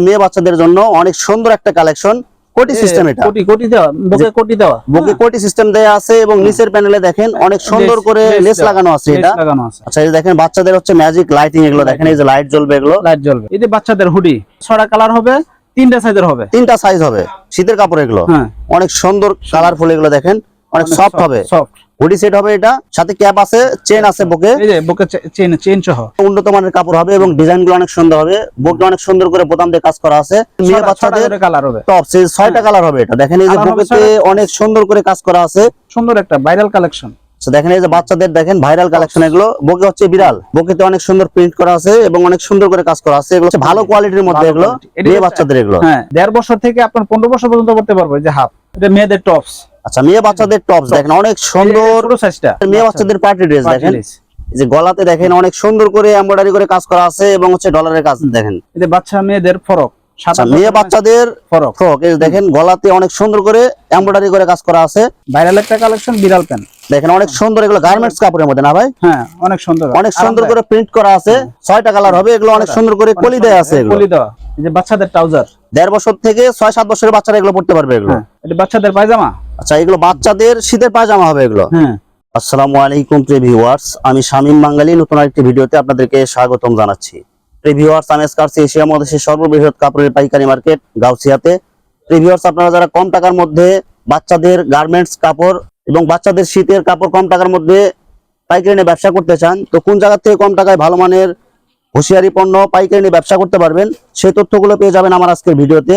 মেয়ে বাচ্চাদের জন্য অনেক সুন্দর একটা কালেকশন। কোটি সিস্টেম এটা। কোটি কোটি দেওয়া বুকে কোটি দেওয়া। বুকে কোটি সিস্টেম দেয়া আছে এবং নিচের প্যানেলে দেখেন অনেক সুন্দর করে লেস লাগানো আছে এটা। লাগানো আছে। আচ্ছা এই যে দেখেন বাচ্চাদের হচ্ছে ম্যাজিক লাইটিং এগুলো দেখেন এই যে লাইট জ্বলবে এগুলো। লাইট জ্বলবে। এই যে বাচ্চাদের হুডি ছড়া কালার হবে তিনটা সাইজের হবে। তিনটা সাইজ হবে শীতের কাপড় এগুলো। হ্যাঁ। অনেক সুন্দর কালারফুল এগুলো দেখেন। অনেক সফট হবে। সফট সেট হবে এটা সাথে ক্যাপ আছে চেন আছে বুকে। বুকে চেন চেন সহ। উন্নত মানের কাপড় হবে এবং ডিজাইনগুলো অনেক সুন্দর হবে। বুকটা অনেক সুন্দর করে বোতাম দিয়ে কাজ করা আছে। মেয়ে বাচ্চাদের কালার হবে। টপ ছয়টা কালার হবে এটা। দেখেন এই যে বুকেতে অনেক সুন্দর করে কাজ করা আছে। সুন্দর একটা ভাইরাল কালেকশন দেখেন এই যে বাচ্চাদের দেখেন ভাইরাল কালেকশন এগুলো। বুকে হচ্ছে বিড়াল। বুকেতে অনেক সুন্দর প্রিন্ট করা আছে এবং অনেক সুন্দর করে কাজ করা আছে। এগুলো ভালো কোয়ালিটির মধ্যে এগুলো। বাচ্চাদের এগুলো। হ্যাঁ দেড় বছর থেকে আপনার পনেরো বছর পর্যন্ত করতে পারব যে হাফ। এটা মেয়েদের টপস আচ্ছা মেয়ে বাচ্চাদের টপস দেখেন অনেক সুন্দর মেয়ে বাচ্চাদের পার্টি ড্রেস দেখেন। এই যে গলাতে দেখেন অনেক সুন্দর করে এমব্রয়ডারি করে কাজ করা আছে এবং হচ্ছে ডলারের কাজ দেখেন। এই যে বাচ্চা মেয়েদের ফরক আচ্ছা মেয়ে বাচ্চাদের ফরক ফ্রক এই দেখেন গলাতে অনেক সুন্দর করে এমব্রয়ডারি করে কাজ করা আছে। ভাইরাল একটা কালেকশন বিড়াল প্যান দেখেন অনেক সুন্দর এগুলো গার্মেন্টস কাপড়ের মধ্যে না ভাই? হ্যাঁ অনেক সুন্দর। অনেক সুন্দর করে প্রিন্ট করা আছে। ছয়টা কালার হবে এগুলো অনেক সুন্দর করে কলি দেয়া আছে এগুলো। কলি দেওয়া। এই যে বাচ্চাদের ট্রাউজার দেড় বছর থেকে ছয় সাত বছরের বাচ্চারা এগুলো পড়তে পারবে এগুলো। হ্যাঁ। এটা বাচ্চাদের পায়জামা? আচ্ছা এগুলো বাচ্চাদের শীতের পায়জামা হবে এগুলো? হ্যাঁ। আসসালামু আলাইকুম আমি শামীম বাঙালি নতুন আরেকটি ভিডিওতে আপনাদেরকে স্বাগতম জানাচ্ছি। প্রিভিউয়ার্স আমি এশিয়া মহাদেশের সর্ববৃহৎ কাপড়ের পাইকারি মার্কেট গাউসিয়াতে। প্রিয় ভিউয়ার্স আপনারা যারা কম টাকার মধ্যে বাচ্চাদের গার্মেন্টস কাপড় এবং বাচ্চাদের শীতের কাপড় কম টাকার মধ্যে পাইকারি নিয়ে ব্যবসা করতে চান তো কোন জায়গা থেকে কম টাকায় ভালো মানের হুঁশিয়ারি পণ্য পাইকারি নিয়ে ব্যবসা করতে পারবেন সেই তথ্যগুলো পেয়ে যাবেন আমার আজকের ভিডিওতে।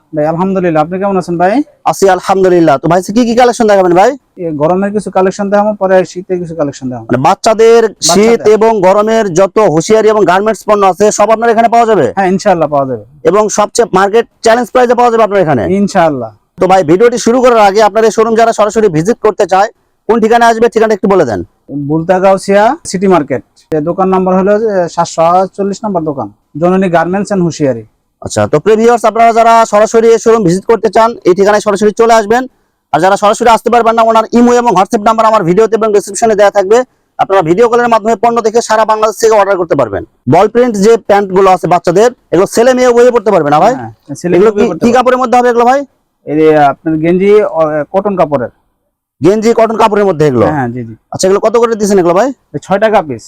ভাই আলহামদুলিল্লাহ। আপনি কেমন আছেন ভাই? আছি আলহামদুলিল্লাহ। তো ভাই কি কি কালেকশন দেখাবেন ভাই? গরমের কিছু কালেকশন দেখাবো পরে শীতের কিছু কালেকশন দেখাবো। মানে বাচ্চাদের শীত এবং গরমের যত হুঁশিয়ারি এবং গার্মেন্টস পণ্য আছে সব আপনার এখানে পাওয়া যাবে? হ্যাঁ ইনশাআল্লাহ পাওয়া যাবে। এবং সবচেয়ে মার্কেট চ্যালেঞ্জ প্রাইসে পাওয়া যাবে আপনার এখানে? ইনশাআল্লাহ। তো ভাই ভিডিওটি শুরু করার আগে আপনাদের শোরুম যারা সরাসরি ভিজিট করতে চায় কোন ঠিকানা আসবে ঠিকানা একটু বলে দেন। বুলতা গাউসিয়া সিটি মার্কেট দোকান নাম্বার হলো সাতশো চল্লিশ নম্বর দোকান। জননী গার্মেন্টস এন্ড হুঁশিয়ারি। আচ্ছা তো প্রিভিয়ার্স আপনারা যারা সরাসরি শোরুম ভিজিট করতে চান এই ঠিকানায় সরাসরি চলে আসবেন। আর যারা সরাসরি আসতে পারবেন না ওনার ইমো এবং হোয়াটসঅ্যাপ নাম্বার আমার ভিডিওতে এবং ডিসক্রিপশনে দেওয়া থাকবে। আপনারা ভিডিও কলের মাধ্যমে পণ্য দেখে সারা বাংলাদেশ থেকে অর্ডার করতে পারবেন। বল প্রিন্ট যে প্যান্টগুলো আছে বাচ্চাদের এগুলো ছেলে মেয়ে বইয়ে পড়তে পারবে না ভাই? হ্যাঁ, এগুলো কি-। কাপড়ের মধ্যে হবে এগুলো ভাই? এই যে আপনার গেঞ্জি কটন কাপড়ের। গেঞ্জি কটন কাপড়ের মধ্যে এগুলো? হ্যাঁ জি জি। আচ্ছা এগুলো কত করে দিচ্ছেন এগুলো ভাই? ছয় টাকা পিস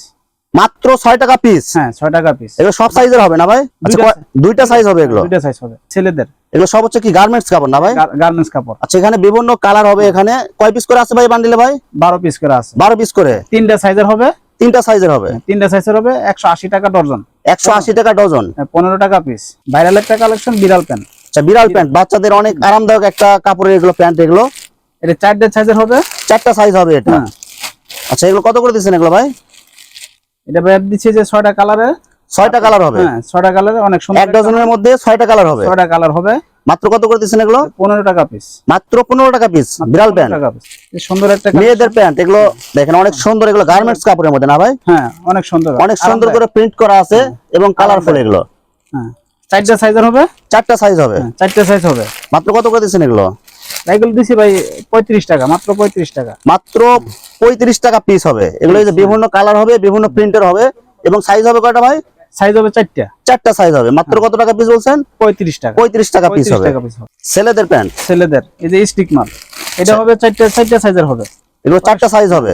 মাত্র ছয় টাকা পিস হ্যাঁ ছয় টাকা পিস এগুলো সব সাইজের হবে না ভাই? আচ্ছা দুইটা সাইজ হবে এগুলো? দুইটা সাইজ হবে ছেলেদের। এগুলো সব হচ্ছে কি গার্মেন্টস কাপড় না ভাই? গার্মেন্টস কাপড়। আচ্ছা এখানে বিভিন্ন কালার হবে এখানে। কয় পিস করে আছে ভাই বান্ডিলে ভাই? বারো পিস করে আছে। বারো পিস করে? তিনটা সাইজের হবে। তিনটা সাইজের হবে? তিনটা সাইজের হবে একশো আশি টাকা ডর্জন একশো আশি টাকা ডজন? পনেরো টাকা পিস ভাইরাল একটা কালেকশন বিড়াল প্যান্ট আচ্ছা বিড়াল প্যান্ট বাচ্চাদের অনেক আরামদায়ক একটা কাপড়ের এগুলো প্যান্ট এগুলো। এটা চারটে সাইজের হবে। চারটা সাইজ হবে এটা। হ্যাঁ। আচ্ছা এগুলো কত করে দিচ্ছেন এগুলো ভাই? এটা ব্যাট দিচ্ছে যে ছয়টা কালারে ছয়টা কালার হবে? হ্যাঁ ছয়টা কালারে অনেক সুন্দর এক ডজনের মধ্যে ছয়টা কালার হবে? ছয়টা কালার হবে। মাত্র কত করে দিচ্ছেন এগুলো? পনেরো টাকা পিস মাত্র পনেরো টাকা পিস বিড়াল প্যান্ট সুন্দর একটা মেয়েদের প্যান্ট এগুলো দেখেন অনেক সুন্দর এগুলো গার্মেন্টস কাপড়ের মধ্যে না ভাই? হ্যাঁ অনেক সুন্দর। অনেক সুন্দর করে প্রিন্ট করা আছে এবং কালারফুল এগুলো। হ্যাঁ। চারটা সাইজের হবে? চারটা সাইজ হবে। হ্যাঁ, চারটা সাইজ হবে। মাত্র কত করে দিচ্ছেন এগুলো? এগুলো দিছি ভাই পঁয়ত্রিশ টাকা মাত্র পঁয়ত্রিশ টাকা। মাত্র পঁয়ত্রিশ টাকা পিস হবে। এগুলো বিভিন্ন কালার হবে বিভিন্ন প্রিন্টের হবে এবং সাইজ হবে কয়টা ভাই? সাইজ হবে চারটা। চারটা সাইজ হবে। মাত্র কত টাকা পিস বলছেন? পঁয়ত্রিশ টাকা। পঁয়ত্রিশ টাকা পিস হবে। ছেলেদের প্যান্ট ছেলেদের এই যে স্টিক মাল। এটা হবে চারটা চারটা সাইজের হবে। এগুলো চারটা সাইজ হবে?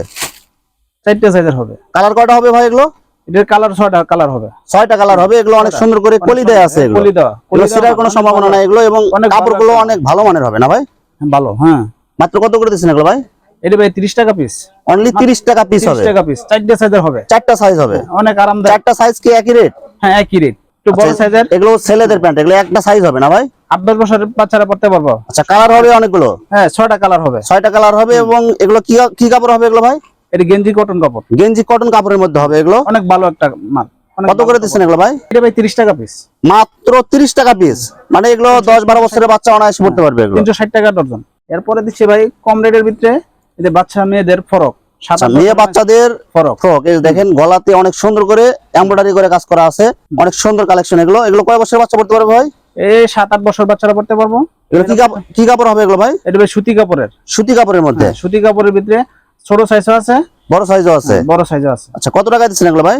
চারটা সাইজের হবে। কালার কয়টা হবে ভাই এগুলো? এটার কালার ছয়টা কালার হবে। ছয়টা কালার হবে এগুলো অনেক সুন্দর করে কলি দেয়া আছে কলি দেওয়া। কলি সেটার কোনো সম্ভাবনা নাই এগুলো এবং অনেক ভালো কাপড়গুলো অনেক ভালো মানের হবে না ভাই? ভালো হ্যাঁ। মাত্র কত করে দিচ্ছেন এগুলো ভাই? এটা ভাই তিরিশ টাকা পিস অনলি তিরিশ টাকা পিস হবে। টাকা পিস চারটা সাইজের হবে। চারটা সাইজ হবে। অনেক আরামদায়ক। চারটা সাইজ কি একই রেট হ্যাঁ একই রেট একটু বড় সাইজের এগুলো ছেলেদের প্যান্ট এগুলো একটা সাইজ হবে না ভাই? আট দশ বছরের বাচ্চারা পড়তে পারব। আচ্ছা কালার হবে অনেকগুলো? হ্যাঁ ছয়টা কালার হবে। ছয়টা কালার হবে এবং এগুলো কি কি কাপড় হবে এগুলো ভাই? এটা গেঞ্জি কটন কাপড়। গেঞ্জি কটন কাপড়ের মধ্যে হবে এগুলো? অনেক ভালো একটা মাল। কত করে দিচ্ছেন এগুলো ভাই? এটা ভাই তিরিশ টাকা পিস মাত্র তিরিশ টাকা পিস মানে এগুলো দশ বারো বছরের বাচ্চা অনায়াসে পড়তে পারবে এগুলো। তিনশো ষাট টাকা ডর্জন এরপরে দিচ্ছে ভাই কম রেটের ভিতরে যে বাচ্চা মেয়েদের ফরক। আচ্ছা মেয়ে বাচ্চাদের ফরক। ফ্রক। এই দেখেন গলাতে অনেক সুন্দর করে এমব্রয়ডারি করে কাজ করা আছে। অনেক সুন্দর কালেকশন এগুলো। এগুলো কয় বছরের বাচ্চা পড়তে পারবে ভাই? এই সাত আট বছর বাচ্চারা পড়তে পারব। এগুলো কি কাপড় কি কাপড় হবে এগুলো ভাই? এটা ভাই সুতি কাপড়ের। সুতি কাপড়ের মধ্যে? হ্যাঁ, সুতি কাপড়ের ভিতরে ছোট সাইজও আছে। বড় সাইজও আছে? বড় সাইজও আছে। আচ্ছা কত টাকা দিচ্ছেন এগুলো ভাই?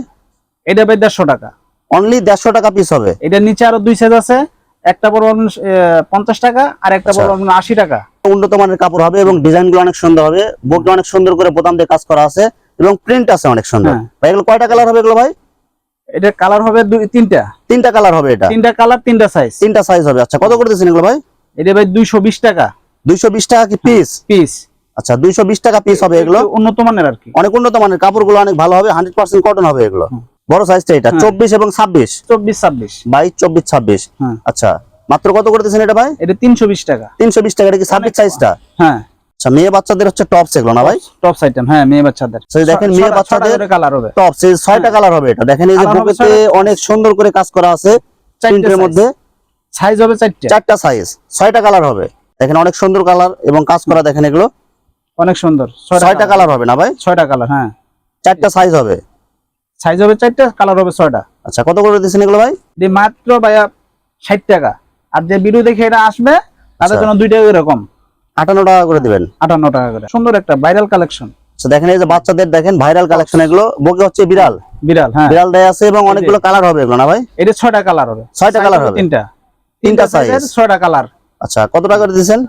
এটা ভাই দেড়শো টাকা। অনলি দেড়শো টাকা পিস হবে। এটার নিচে আরও দুই সাইজ আছে একটা বড় পঞ্চাশ টাকা আর একটা আচ্ছা। বড় আশি টাকা। উন্নত মানের কাপড় হবে এবং ডিজাইনগুলো অনেক সুন্দর হবে বোর্ড অনেক সুন্দর করে বোতাম দিয়ে কাজ করা আছে এবং প্রিন্ট আছে অনেক সুন্দর। হ্যাঁ। ভাই এগুলো কয়টা কালার হবে এগুলো ভাই? এটা কালার হবে দুই তিনটা। তিনটা কালার হবে এটা? তিনটা কালার তিনটা সাইজ তিনটা সাইজ হবে আচ্ছা কত করে দিচ্ছেন এগুলো ভাই? এটা ভাই দুইশো বিশ টাকা। দুইশো বিশ টাকা কি পিস পিস আচ্ছা দুইশো বিশ টাকা পিস হবে এগুলো। উন্নত মানের আর কি। অনেক উন্নত মানের কাপড়গুলো অনেক ভালো হবে হান্ড্রেড পার্সেন্ট কটন হবে এগুলো। বড় সাইজটা এটা হ্যাঁ। চব্বিশ এবং ছাব্বিশ? চব্বিশ ছাব্বিশ। বাইশ চব্বিশ ছাব্বিশ। হ্যাঁ। আচ্ছা মাত্র কত করে দিচ্ছেন এটা ভাই? এটা তিনশো বিশ টাকা। তিনশো বিশ টাকা এটা কি ছাব্বিশ সাইজটা হ্যাঁ। আচ্ছা মেয়ে বাচ্চাদের হচ্ছে টপস এগুলো না ভাই? টপস আইটেম হ্যাঁ মেয়ে বাচ্চাদের। দেখেন মেয়ে বাচ্চাদের- কালার হবে। টপস এই ছয়টা কালার হবে এটা। দেখেন এই যে হ্যাঁ। বুকেতে অনেক সুন্দর করে কাজ করা আছে প্রিন্টের মধ্যে। সাইজ হবে চারটে। চারটা সাইজ ছয়টা কালার হবে। দেখেন অনেক সুন্দর কালার এবং কাজ করা দেখেন এগুলো। অনেক সুন্দর। ছয়টা কালার হবে না ভাই? ছয়টা কালার হ্যাঁ। চারটা সাইজ হবে। সাইজ হবে চারটে কালার হবে ছয়টা। আচ্ছা কত করে দিচ্ছেন এগুলো ভাই? মাত্র ভাইয়া ষাট টাকা। আর যে ভিডিও দেখে এটা আসবে তাদের আচ্ছা। জন্য দুইটা এরকম। আটান্ন টাকা করে দিবেন। আটান্ন টাকা করে। সুন্দর একটা ভাইরাল কালেকশন আচ্ছা দেখেন এই যে বাচ্চাদের দেখেন ভাইরাল কালেকশন এগুলো। বুকে হচ্ছে বিড়াল। বিড়াল হ্যাঁ। বিড়াল দেয় আছে এবং অনেকগুলো কালার হবে এগুলো না ভাই? এটা ছয়টা কালার হবে। ছয়টা কালার হবে? তিনটা। তিনটা সাইজ ছয়টা কালার আচ্ছা কত টাকা করে দিচ্ছেন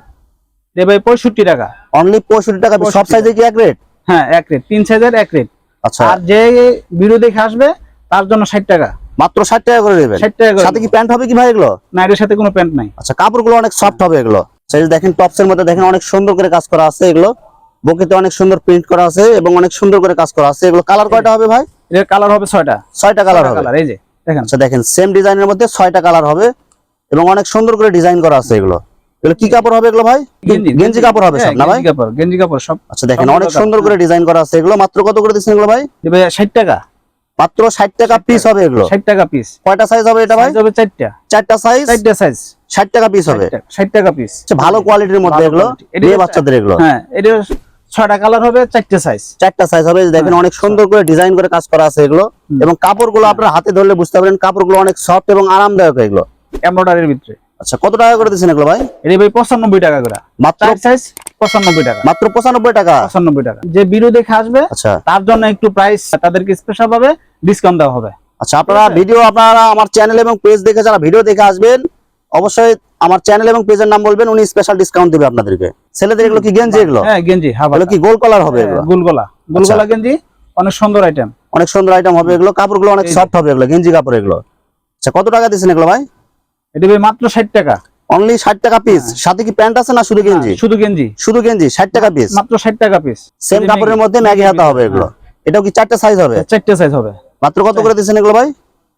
যে ভাই পঁয়ষট্টি টাকা। অনলি পঁয়ষট্টি টাকা। সব সাইজে কি এক রেট হ্যাঁ এক রেট তিন সাইজের এক রেট আচ্ছা। আর যে ভিডিও দেখে আসবে তার জন্য ষাট টাকা। মাত্র ষাট টাকা করে দেবেন ষাট টাকা করে সাথে কি প্যান্ট হবে কি ভাই এগুলো? না এটার সাথে কোনো প্যান্ট নাই। আচ্ছা কাপড়গুলো অনেক সফট হবে এগুলো। সেই দেখেন টপস এর মধ্যে দেখেন অনেক সুন্দর করে কাজ করা আছে এগুলো। বুকেতে অনেক সুন্দর প্রিন্ট করা আছে এবং অনেক সুন্দর করে কাজ করা আছে। এগুলো কালার কয়টা হবে ভাই? এটার কালার হবে ছয়টা। ছয়টা কালার হবে। কালার এই যে দেখেন। আচ্ছা দেখেন সেম ডিজাইনের মধ্যে ছয়টা কালার হবে এবং অনেক সুন্দর করে ডিজাইন করা আছে এগুলো। এগুলো কি কাপড় হবে এগুলো ভাই? গেঞ্জি কাপড় হবে সব হ্যাঁ, না ভাই? গেঞ্জি কাপড় গেঞ্জি কাপড় সব। আচ্ছা দেখেন অনেক সুন্দর করে ডিজাইন করা আছে। এগুলো মাত্র কত করে দিচ্ছেন এগুলো ভাই? ভাই ষাট টাকা। মাত্র ষাট টাকা পিস হবে এগুলো। ষাট টাকা পিস কয়টা সাইজ হবে এটা ভাই? হবে সাইজ সাইজ ষাট টাকা পিস হবে। ষাট টাকা পিস আচ্ছা, ভালো কোয়ালিটির মধ্যে এগুলো। মেয়ে বাচ্চাদের এগুলো। হ্যাঁ এটা ছয়টা কালার হবে চারটে সাইজ চারটা সাইজ হবে দেখেন অনেক সুন্দর করে ডিজাইন করে কাজ করা আছে এগুলো। এবং কাপড়গুলো আপনার হাতে ধরলে বুঝতে পারবেন কাপড়গুলো অনেক সফট এবং আরামদায়ক এগুলো। এমব্রয়ডারির ভিতরে। আচ্ছা কত টাকা করে দিচ্ছেন এগুলো ভাই? এটা ভাই পঁচানব্বই টাকা করে। মাত্র সাইজ পঁচানব্বই টাকা। মাত্র পঁচানব্বই টাকা? পঁচানব্বই টাকা। যে ভিডিও দেখে আসবে আচ্ছা। তার জন্য একটু প্রাইস তাদেরকে স্পেশাল ভাবে ডিসকাউন্ট দেওয়া হবে। আচ্ছা আপনারা ভিডিও আপনারা আমার চ্যানেল এবং পেজ দেখে যারা ভিডিও দেখে আসবেন অবশ্যই আমার চ্যানেল এবং পেজের নাম বলবেন উনি স্পেশাল ডিসকাউন্ট দিবে আপনাদেরকে। ছেলেদের এগুলো কি গেঞ্জি এগুলো? হ্যাঁ গেঞ্জি এগুলো কি গোল কলার হবে এগুলো? গুলগোলা গুলগোলা গেঞ্জি অনেক সুন্দর আইটেম অনেক সুন্দর আইটেম হবে এগুলো। কাপড়গুলো অনেক সফট হবে এগুলো গেঞ্জি কাপড় এগুলো। আচ্ছা কত টাকা দিচ্ছেন এগুলো ভাই? এটা মাত্র ষাট টাকা। অনলি ষাট টাকা পিস সাথে কি প্যান্ট আছে না শুধু গেঞ্জি? শুধু গেঞ্জি। শুধু গেঞ্জি ষাট টাকা পিস মাত্র ষাট টাকা পিস সেম কাপড়ের মধ্যে ম্যাগি হাতা হবে এগুলো। এটাও কি চারটা সাইজ হবে? চারটে সাইজ হবে। মাত্র কত করে দিচ্ছেন এগুলো ভাই?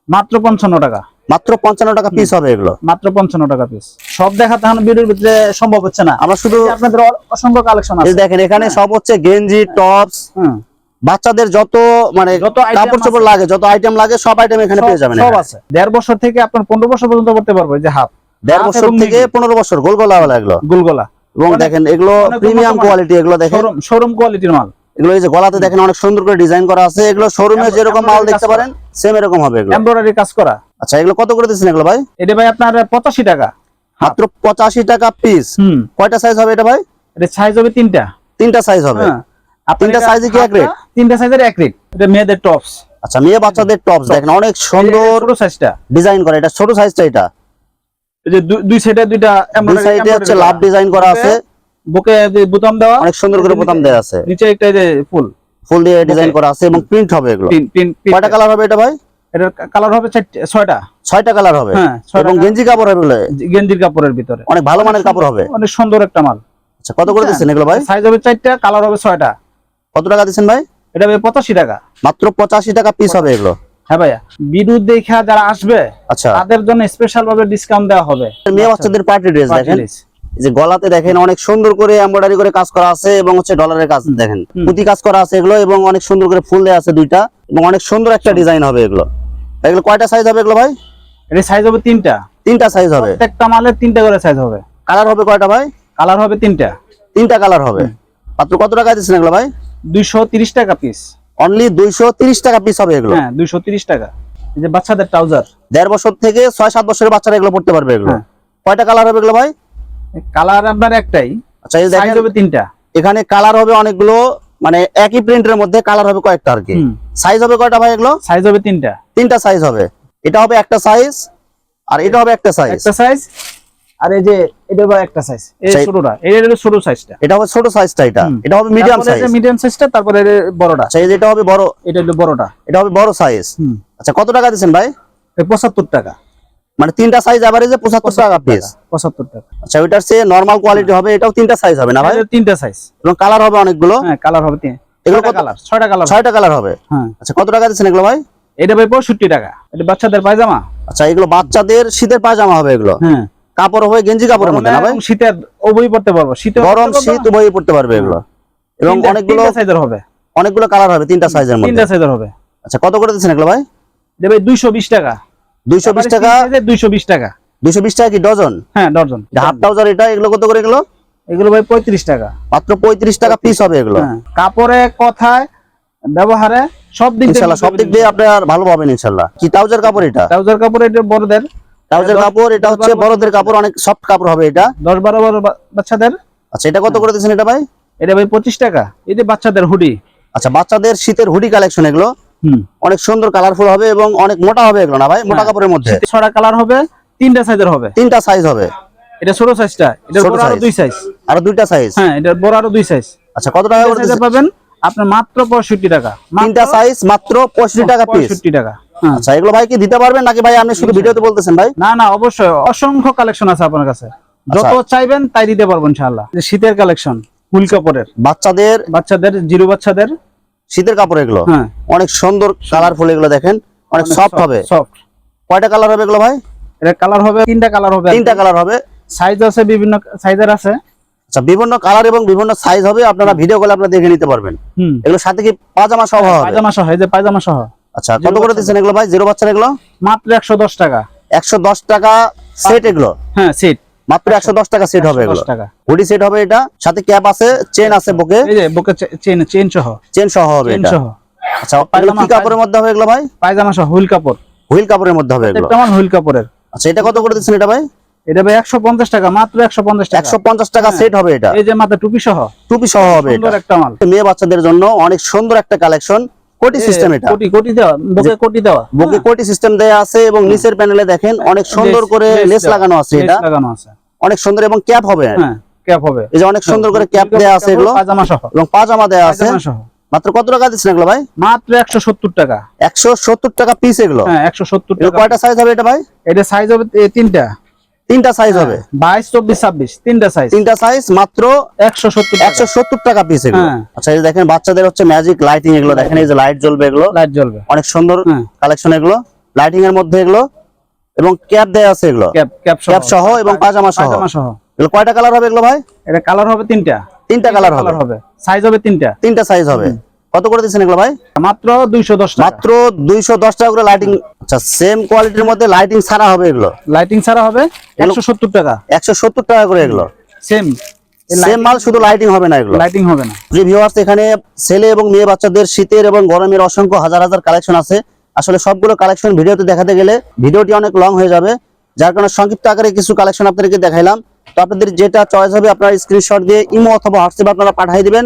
মাত্র পঞ্চান্ন টাকা। মাত্র পঞ্চান্ন টাকা পিস হবে এগুলো। মাত্র পঞ্চান্ন টাকা পিস সব দেখাতে এখন ভিডিওর ভিতরে সম্ভব হচ্ছে না। আমরা শুধু আপনাদের অসংখ্য কালেকশন আছে। দেখেন এখানে সব হচ্ছে গেঞ্জি টপস হুম। বাচ্চাদের যত মানে যত কাপড় চোপড় লাগে যত আইটেম লাগে সব আইটেম এখানে পেয়ে যাবেন সব আছে। দেড় বছর থেকে আপনার পনেরো বছর পর্যন্ত করতে পারব যে হাফ। দেড় বছর থেকে পনেরো বছর গোল গোলা এগুলো। গুলগোলা। এবং দেখেন এগুলো প্রিমিয়াম কোয়ালিটি এগুলো দেখেন। শোরুম কোয়ালিটির মাল। এগুলো এই যে গলাতে দেখেন অনেক সুন্দর করে ডিজাইন করা আছে। এগুলো শোরুমে যেরকম মাল দেখতে পারেন সেম এরকম হবে এগুলো। এমব্রয়ডারি কাজ করা। আচ্ছা এগুলো কত করে দিচ্ছেন এগুলো ভাই? এটা ভাই আপনার পঁচাশি টাকা। মাত্র পঁচাশি টাকা পিস হুম। কয়টা সাইজ হবে এটা ভাই? এটা সাইজ হবে তিনটা। তিনটা সাইজ হবে। হ্যাঁ। তিনটা size-ই কি এক rate? তিনটা সাইজের এক রেট এটা মেয়েদের টপস আচ্ছা মেয়ে বাচ্চাদের টপস দেখেন অনেক সুন্দর ছোট সাইজটা ডিজাইন করা এটা ছোট সাইজটা এটা। এই যে দুই সাইডে দুইটা দুই সাইডে হচ্ছে লাভ ডিজাইন করা। আছে। বুকে যে বোতাম দেওয়া। অনেক সুন্দর করে বোতাম দেওয়া আছে। নিচে একটা এই যে ফুল। ফুল দিয়ে ডিজাইন করা আছে এবং প্রিন্ট হবে এগুলো। কয়টা কালার হবে এটা ভাই? এটার কালার হবে ছয়টা। ছয়টা কালার হবে? হ্যাঁ, এবং। গেঞ্জি কাপড় হবে? এগুলো। গেঞ্জির কাপড়ের ভিতরে। অনেক ভালো মানের কাপড় হবে? অনেক সুন্দর একটা মাল। আচ্ছা কত করে দিচ্ছেন এগুলো ভাই? সাইজ হবে চারটা কালার হবে ছয়টা। কত টাকা দিচ্ছেন ভাই? এটা হবে পঁচাশি টাকা। মাত্র পঁচাশি টাকা পিস হবে এগুলো। হ্যাঁ ভাইয়া বিদ্যুৎ দেখা যারা আসবে আচ্ছা। তাদের জন্য স্পেশাল ভাবে ডিসকাউন্ট দেওয়া হবে। মেয়ে বাচ্চাদের পার্টি ড্রেস দেখেন। যে গলাতে দেখেন অনেক সুন্দর করে এমব্রয়ডারি করে কাজ করা আছে এবং হচ্ছে ডলারের কাজ দেখেন। পুঁতি কাজ করা আছে এগুলো এবং অনেক সুন্দর করে ফুল দেওয়া আছে দুইটা এবং অনেক সুন্দর একটা ডিজাইন হবে এগুলো। এগুলো কয়টা সাইজ হবে এগুলো ভাই? এটা সাইজ হবে তিনটা। তিনটা সাইজ হবে। প্রত্যেকটা মালের তিনটা করে সাইজ হবে। কালার হবে কয়টা ভাই? কালার হবে তিনটা। তিনটা কালার হবে। মাত্র কত টাকা দিচ্ছেন এগুলো ভাই? দুইশো টাকা পিস অনলি দুইশো টাকা পিস হবে এগুলো। হ্যাঁ দুইশো টাকা। এই যে বাচ্চাদের ট্রাউজার দেড় বছর থেকে ছয় সাত বছরের বাচ্চারা এগুলো পড়তে পারবে এগুলো। হ্যাঁ। কয়টা কালার হবে এগুলো ভাই? কালার আপনার একটাই। আচ্ছা এই দেখেন হবে তিনটা। এখানে কালার হবে অনেকগুলো মানে একই প্রিন্টের মধ্যে কালার হবে কয়েকটা আর কি। সাইজ হবে কয়টা ভাই এগুলো? সাইজ হবে তিনটা। তিনটা সাইজ হবে। এটা হবে একটা সাইজ আর এটা হবে একটা সাইজ একটা সাইজ আর এই যে এটা হবে একটা সাইজ এই ছোটটা এটা হলো ছোট সাইজটা এটা হবে ছোট সাইজটা এটা। এটা হবে মিডিয়াম সাইজ মিডিয়াম সাইজটা তারপরে এর বড়টা আচ্ছা এই যে এটা হবে বড়। এটা হলো বড়টা। এটা হবে বড় সাইজ আচ্ছা কত টাকা দিচ্ছেন ভাই? এই পঁচাত্তর টাকা। মানে তিনটা সাইজ এভারেজে পঁচাত্তর টাকা পিস পঁচাত্তর টাকা। আচ্ছা ওইটার চেয়ে নর্মাল কোয়ালিটি হবে এটাও তিনটা সাইজ হবে না ভাই? এটা তিনটা সাইজ এবং কালার হবে অনেকগুলো? হ্যাঁ কালার হবে তিন এগুলো কত- কালার ছয়টা কালার ছয়টা কালার হবে? হ্যাঁ। আচ্ছা কত টাকা দিচ্ছেন এগুলো ভাই? এটা ভাই পঁয়ষট্টি টাকা। এটা বাচ্চাদের পায়জামা। আচ্ছা এগুলো বাচ্চাদের শীতের পায়জামা হবে এগুলো? হ্যাঁ। কাপড় হবে গেঞ্জি কাপড়ের মধ্যে না ভাই? শীতের ওবই পড়তে পারব। শীতে গরম শীত উভয়ই পড়তে পারবে এগুলো। এবং অনেকগুলো সাইজের হবে। অনেকগুলো কালার হবে তিনটা সাইজের মধ্যে। তিনটা সাইজের হবে। আচ্ছা কত করে দিচ্ছেন এগুলো ভাই? এটা ভাই দুইশো বিশ টাকা। দুইশো বিশ টাকা? দুইশো বিশ টাকা। দুইশো বিশ টাকা কি ডজন? হ্যাঁ ডজন। হাফ ট্রাউজার এটা এগুলো কত করে এগুলো? এগুলো ভাই পঁয়ত্রিশ টাকা। মাত্র পঁয়ত্রিশ টাকা পিস হবে এগুলো। হ্যাঁ কাপড়ে কথায় ব্যবহারে সব দিক দিয়ে ইনশাল্লাহ সব দিক দিয়ে আপনার ভালো পাবেন ইনশাল্লাহ কি ট্রাউজার কাপড় এটা? ট্রাউজার কাপড় এটা বড়দের। ট্রাউজার কাপড় এটা হচ্ছে বড়দের কাপড় অনেক সফট কাপড় হবে এটা। দশ বারো বারো বাচ্চাদের? আচ্ছা এটা কত করে দিচ্ছেন এটা ভাই? এটা ভাই পঁচিশ টাকা। এই যে বাচ্চাদের হুডি। আচ্ছা বাচ্চাদের শীতের হুডি কালেকশন এগুলো। হুম। অনেক সুন্দর কালারফুল হবে এবং অনেক মোটা হবে এগুলো না ভাই? মোটা হ্যাঁ। কাপড়ের মধ্যে। ছড়া কালার হবে তিনটা সাইজের হবে। তিনটা সাইজ হবে। এটা ছোট সাইজটা এটা বড় আরও দুই সাইজ আর দুইটা সাইজ হ্যাঁ এটা বড় আরও দুই সাইজ আচ্ছা কত টাকা করে? পাবেন আপনার মাত্র পঁয়ষট্টি টাকা। তিনটা সাইজ মাত্র পঁয়ষট্টি টাকা পিস পঁয়ষট্টি টাকা। হ্যাঁ। আচ্ছা এগুলো ভাই কি দিতে পারবেন নাকি ভাই? আপনি শুধু ভিডিওতে বলতেছেন ভাই? না না অবশ্যই। অসংখ্য কালেকশন আছে আপনার কাছে। আচ্ছা। যত চাইবেন তাই দিতে পারব ইনশাআল্লাহ। শীতের কালেকশন ফুল কাপড়ের। বাচ্চাদের? বাচ্চাদের জিরো বাচ্চাদের। শীতের কাপড় এগুলো? হ্যাঁ। অনেক সুন্দর কালারফুল এগুলো দেখেন। অনেক সফট হবে। সফট কয়টা কালার হবে এগুলো ভাই? এটা কালার হবে তিনটা কালার হবে তিনটা কালার হবে। সাইজ আছে বিভিন্ন সাইজের আছে। আচ্ছা বিভিন্ন কালার এবং বিভিন্ন সাইজ হবে। আপনারা ভিডিও কলে আপনারা দেখে নিতে পারবেন। এগুলো সাথে কি পাজামা সহ হবে? পায়জামা সহ এই যে পায়জামা সহ। আচ্ছা কত করে দিচ্ছেন এগুলো ভাই? জিরো বাচ্চার এগুলো? মাত্র একশো দশ টাকা। একশো দশ টাকা সেট এগুলো? হ্যাঁ সেট মাত্র একশো দশ টাকা সেট হবে এগুলো। টাকা। হুডি সেট হবে এটা সাথে ক্যাপ আছে চেন আছে বুকে। এই যে বুকে চেন চেন সহ। চেন সহ হবে এটা। সহ। আচ্ছা এগুলো কি কাপড়ের মধ্যে হবে এগুলো ভাই? পায়জামা সহ হুইল কাপড়। হুইল কাপড়ের মধ্যে হবে এগুলো। আমার হুইল কাপড়ের? আচ্ছা এটা কত করে দিচ্ছেন এটা ভাই? এটা ভাই একশো পঞ্চাশ টাকা মাত্র একশো পঞ্চাশ টাকা। একশো পঞ্চাশ টাকা হ্যাঁ। সেট হবে এটা। এই যে মাথা টুপি সহ। টুপি সহ হবে এটা। সুন্দর একটা মাল। মেয়ে বাচ্চাদের জন্য অনেক সুন্দর একটা কালেকশন কোটি সিস্টেম এটা। কোটি কোটি দেওয়া বুকে কোটি দেওয়া। বুকে কোটি সিস্টেম দেয়া আছে এবং নিচের প্যানেলে দেখেন অনেক সুন্দর করে লেস লাগানো আছে এটা। লাগানো আছে। অনেক সুন্দর এবং ক্যাপ হবে। হ্যাঁ ক্যাপ হবে। এই যে অনেক সুন্দর করে ক্যাপ দেয়া আছে এগুলো। পায়জামা সহ। এবং পাজামা দেয়া আছে। মাত্র কত টাকা দিচ্ছেন এগুলো ভাই? মাত্র একশো সত্তর টাকা। একশো সত্তর টাকা পিস এগুলো। হ্যাঁ একশো সত্তর এগুলো টাকা কয়টা সাইজ হবে এটা ভাই? এটা সাইজ হবে তিনটা। তিনটা সাইজ হবে। বাইশ চব্বিশ ছাব্বিশ তিনটা সাইজ তিনটা সাইজ মাত্র একশো সত্তর একশো সত্তর টাকা পিস এগুলো। হ্যাঁ। আচ্ছা এই যে দেখেন বাচ্চাদের হচ্ছে ম্যাজিক লাইটিং এগুলো। দেখেন এই যে লাইট জ্বলবে এগুলো। লাইট জ্বলবে। অনেক সুন্দর হ্যাঁ। কালেকশন এগুলো। লাইটিং এর মধ্যে এগুলো। এবং ক্যাপ দেয়া আছে এগুলো। ক্যাপ ক্যাপ সহ। এবং পাজামা সহ। পায়জামা সহ। এগুলো কয়টা কালার হবে এগুলো ভাই? এটা কালার হবে তিনটা। তিনটা কালার হবে। সাইজ হবে। তিনটা। তিনটা সাইজ হবে। কত করে দিচ্ছেন এগুলো ভাই? মাত্র দুইশো দশ মাত্র দুইশো দশ টাকা করে লাইটিং আচ্ছা সেম কোয়ালিটির মধ্যে লাইটিং ছাড়া হবে এগুলো? লাইটিং ছাড়া হবে একশো সত্তর টাকা। একশো সত্তর টাকা করে এগুলো? সেম সেম মাল শুধু লাইটিং হবে না এগুলো? লাইটিং হবে না। ভিউয়ার্স এখানে ছেলে এবং মেয়ে বাচ্চাদের শীতের এবং গরমের অসংখ্য হাজার হাজার কালেকশন আছে। আসলে সবগুলো কালেকশন ভিডিওতে দেখাতে গেলে ভিডিওটি অনেক লং হয়ে যাবে। যার কারণে সংক্ষিপ্ত আকারে কিছু কালেকশন আপনাদেরকে দেখাইলাম। তো আপনাদের যেটা চয়েস হবে আপনারা স্ক্রিনশট দিয়ে ইমো অথবা হোয়াটসঅ্যাপে আপনারা পাঠিয়ে দিবেন।